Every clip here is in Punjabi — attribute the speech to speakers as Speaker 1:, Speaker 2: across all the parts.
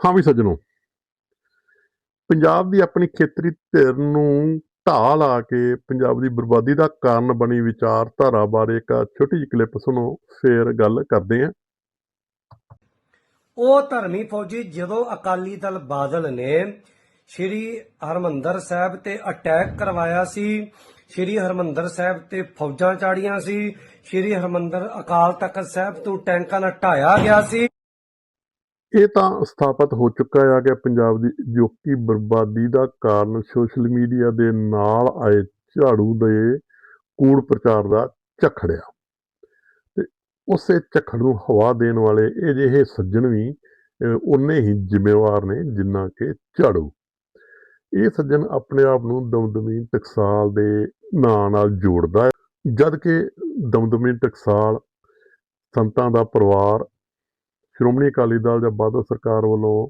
Speaker 1: ਹਾਂ ਵੀ ਸੱਜਣੋ। ਪੰਜਾਬ ਦੀ ਆਪਣੀ ਖੇਤਰੀ ਧਿਰ ਨੂੰ ਢਾਹ ਲਾ ਕੇ ਪੰਜਾਬ ਦੀ ਬਰਬਾਦੀ ਦਾ ਕਾਰਨ ਬਣੀ ਵਿਚਾਰਧਾਰਾ ਬਾਰੇ ਇੱਕ ਛੋਟੀ ਜਿਹੀ ਕਲਿੱਪ ਸੁਣੋ, ਫੇਰ ਗੱਲ ਕਰਦੇ ਹਾਂ।
Speaker 2: ਉਹ ਧਰਮੀ ਫੌਜੀ ਜਦੋਂ ਅਕਾਲੀ ਦਲ ਬਾਦਲ ਨੇ ਸ਼੍ਰੀ ਹਰਮੰਦਰ ਸਾਹਿਬ ਤੇ ਅਟੈਕ ਕਰਵਾਇਆ ਸੀ, ਸ਼੍ਰੀ ਹਰਮੰਦਰ ਸਾਹਿਬ ਤੇ ਫੌਜਾਂ ਚਾੜੀਆਂ ਸੀ, ਸ਼੍ਰੀ ਹਰਮੰਦਰ ਅਕਾਲ ਤਖਤ ਸਾਹਿਬ ਤੋਂ ਟੈਂਕਾਂ ਨਾਲ ਢਾਇਆ ਗਿਆ ਸੀ।
Speaker 1: ਇਹ ਤਾਂ ਸਥਾਪਿਤ ਹੋ ਚੁੱਕਾ ਹੈ ਕਿ ਪੰਜਾਬ ਦੀ ਅਜੋਕੀ ਬਰਬਾਦੀ ਦਾ ਕਾਰਨ ਸੋਸ਼ਲ ਮੀਡੀਆ ਦੇ ਨਾਲ ਆਏ ਝਾੜੂ ਦੇ ਕੂੜ ਪ੍ਰਚਾਰ ਦਾ ਝਖੜਿਆ। ਤੇ ਉਸੇ ਝਖੜ ਨੂੰ ਹਵਾ ਦੇਣ ਵਾਲੇ ਇਹ ਜਿਹੇ ਸੱਜਣ ਵੀ ਅਹ, ਉਨੇ ਹੀ ਜ਼ਿੰਮੇਵਾਰ ਨੇ ਜਿੰਨਾ ਕਿ ਝਾੜੂ। ਇਹ ਸੱਜਣ ਆਪਣੇ ਆਪ ਨੂੰ ਦਮਦਮੀ ਟਕਸਾਲ ਦੇ ਨਾਂ ਨਾਲ ਜੋੜਦਾ ਹੈ। ਜਦ ਕਿ ਦਮਦਮੀ ਟਕਸਾਲ ਸੰਤਾਂ ਦਾ ਪਰਿਵਾਰ ਸ਼੍ਰੋਮਣੀ ਅਕਾਲੀ ਦਲ ਜਾਂ ਬਾਦਲ ਸਰਕਾਰ ਵੱਲੋਂ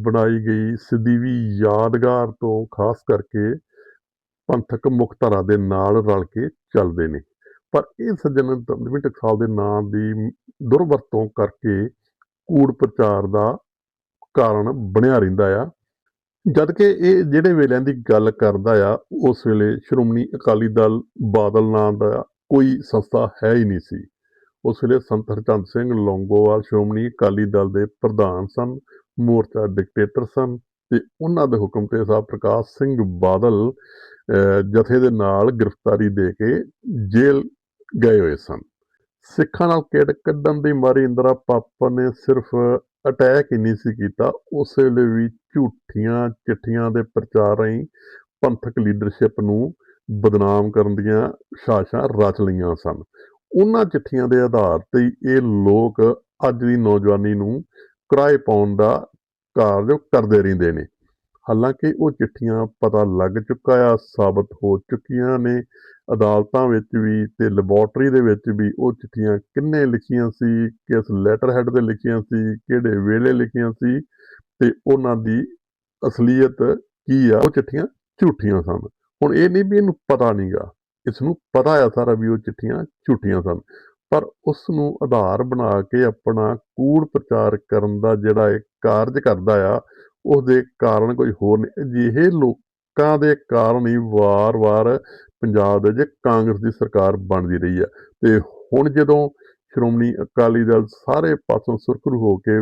Speaker 1: ਬਣਾਈ ਗਈ ਸਦੀਵੀ ਯਾਦਗਾਰ ਤੋਂ ਖਾਸ ਕਰਕੇ ਪੰਥਕ ਮੁਖਤਰਾ ਦੇ ਨਾਲ ਰਲ ਕੇ ਚੱਲਦੇ ਨੇ। ਪਰ ਇਹ ਸੱਜਣ ਦਮਦਮੀ ਟਕਸਾਲ ਦੇ ਨਾਂ ਦੀ ਦੁਰਵਰਤੋਂ ਕਰਕੇ ਕੂੜ ਪ੍ਰਚਾਰ ਦਾ ਕਾਰਨ ਬਣਿਆ ਰਹਿੰਦਾ ਆ। ਜਦ ਕਿ ਇਹ ਜਿਹੜੇ ਵੇਲਿਆਂ ਦੀ ਗੱਲ ਕਰਦਾ ਆ, ਉਸ ਵੇਲੇ ਸ਼੍ਰੋਮਣੀ ਅਕਾਲੀ ਦਲ ਬਾਦਲ ਨਾਂ ਦਾ ਕੋਈ ਸੰਸਥਾ ਹੈ ਹੀ ਨਹੀਂ ਸੀ। ਉਸ ਵੇਲੇ ਸੰਤ ਹਰਚੰਦ ਸਿੰਘ ਲੌਂਗੋਵਾਲ ਸ਼੍ਰੋਮਣੀ ਅਕਾਲੀ ਦਲ ਦੇ ਪ੍ਰਧਾਨ ਸਨ ਮੋਰਚਾ ਡਿਕਟੇਟਰ ਸਨ ਤੇ ਉਹਨਾਂ ਦੇ ਹੁਕਮ ਤੇ ਸਾਹਿਬ ਪ੍ਰਕਾਸ਼ ਸਿੰਘ ਬਾਦਲ ਅਹ, ਜਥੇ ਦੇ ਨਾਲ ਗ੍ਰਿਫਤਾਰੀ ਦੇ ਕੇ ਜੇਲ੍ਹ ਗਏ ਹੋਏ ਸਨ। ਸਿੱਖਾਂ ਨਾਲ ਕਿਹੜ ਕੱਢਣ ਦੀ ਮਾਰੀ ਇੰਦਰਾ ਪਾਪਾ ਨੇ ਸਿਰਫ ਅਟੈਕ ਹੀ ਨਹੀਂ ਸੀ ਕੀਤਾ ਉਸ ਵੇਲੇ ਵੀ ਝੂਠੀਆਂ ਚਿੱਠੀਆਂ ਦੇ ਪ੍ਰਚਾਰ ਰਾਹੀਂ ਪੰਥਕ ਲੀਡਰਸ਼ਿਪ ਨੂੰ ਬਦਨਾਮ ਕਰਨ ਦੀਆਂ ਸਾਸ਼ਾਂ ਰਚ ਲਈਆਂ ਸਨ। ਉਹਨਾਂ ਚਿੱਠੀਆਂ ਦੇ ਆਧਾਰ ਤੇ ਹੀ ਇਹ ਲੋਕ ਅੱਜ ਦੀ ਨੌਜਵਾਨੀ ਨੂੰ ਕਿਰਾਏ ਪਾਉਣ ਦਾ ਕਾਰਜ ਕਰਦੇ ਰਹਿੰਦੇ ਨੇ। ਹਾਲਾਂਕਿ ਉਹ ਚਿੱਠੀਆਂ ਪਤਾ ਲੱਗ ਚੁੱਕਾ ਆ, ਸਾਬਤ ਹੋ ਚੁੱਕੀਆਂ ਨੇ। ਅਦਾਲਤਾਂ ਵਿੱਚ ਵੀ ਤੇ ਲੈਬੋਰਟਰੀ ਦੇ ਵਿੱਚ ਵੀ ਉਹ ਚਿੱਠੀਆਂ ਕਿੰਨੇ ਲਿਖੀਆਂ ਸੀ, ਕਿਸ ਲੈਟਰ ਹੈਡ ਤੇ ਲਿਖੀਆਂ ਸੀ, ਕਿਹੜੇ ਵੇਲੇ ਲਿਖੀਆਂ ਸੀ ਤੇ ਉਹਨਾਂ ਦੀ ਅਸਲੀਅਤ ਕੀ ਆ, ਉਹ ਚਿੱਠੀਆਂ ਝੂਠੀਆਂ ਸਨ। ਹੁਣ ਇਹ ਨਹੀਂ ਵੀ ਇਹਨੂੰ ਪਤਾ ਨਹੀਂਗਾ ਇਸ ਨੂੰ ਪਤਾ ਆ ਸਾਰਾ ਵੀ ਉਹ ਚਿੱਠੀਆਂ ਝੂਠੀਆਂ ਸਨ। ਪਰ ਉਸ ਨੂੰ ਆਧਾਰ ਬਣਾ ਕੇ ਆਪਣਾ ਕੂੜ ਪ੍ਰਚਾਰ ਕਰਨ ਦਾ ਜਿਹੜਾ ਇਹ ਕਾਰਜ ਕਰਦਾ ਆ ਉਸ ਦੇ ਕਾਰਨ ਕੋਈ ਹੋਰ ਨਹੀਂ। ਅਜਿਹੇ ਲੋਕਾਂ ਦੇ ਕਾਰਨ ਹੀ ਵਾਰ-ਵਾਰ ਪੰਜਾਬ ਦੇ ਵਿੱਚ ਕਾਂਗਰਸ ਦੀ ਸਰਕਾਰ ਬਣਦੀ ਰਹੀ ਆ। ਤੇ ਹੁਣ ਜਦੋਂ ਸ਼੍ਰੋਮਣੀ ਅਕਾਲੀ ਦਲ ਸਾਰੇ ਪਾਸੋਂ ਸੁਰਖਰੂ ਹੋ ਕੇ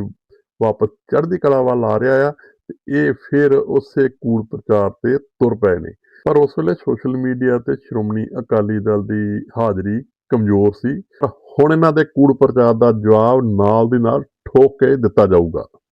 Speaker 1: ਵਾਪਸ ਚੜ੍ਹਦੀ ਕਲਾ ਵੱਲ ਆ ਰਿਹਾ ਆ, ਤੇ ਇਹ ਫਿਰ ਉਸੇ ਕੂੜ ਪ੍ਰਚਾਰ ਤੇ ਤੁਰ ਪਏ ਨੇ। ਪਰ ਉਸ ਵੇਲੇ ਸੋਸ਼ਲ ਮੀਡੀਆ ਤੇ ਸ਼੍ਰੋਮਣੀ ਅਕਾਲੀ ਦਲ ਦੀ ਹਾਜ਼ਰੀ ਕਮਜ਼ੋਰ ਸੀ। ਤਾਂ ਹੁਣ ਇਹਨਾਂ ਦੇ ਕੂੜ ਪ੍ਰਚਾਰ ਦਾ ਜਵਾਬ ਨਾਲ ਦੀ ਨਾਲ ਠੋਕ ਕੇ ਦਿੱਤਾ ਜਾਊਗਾ।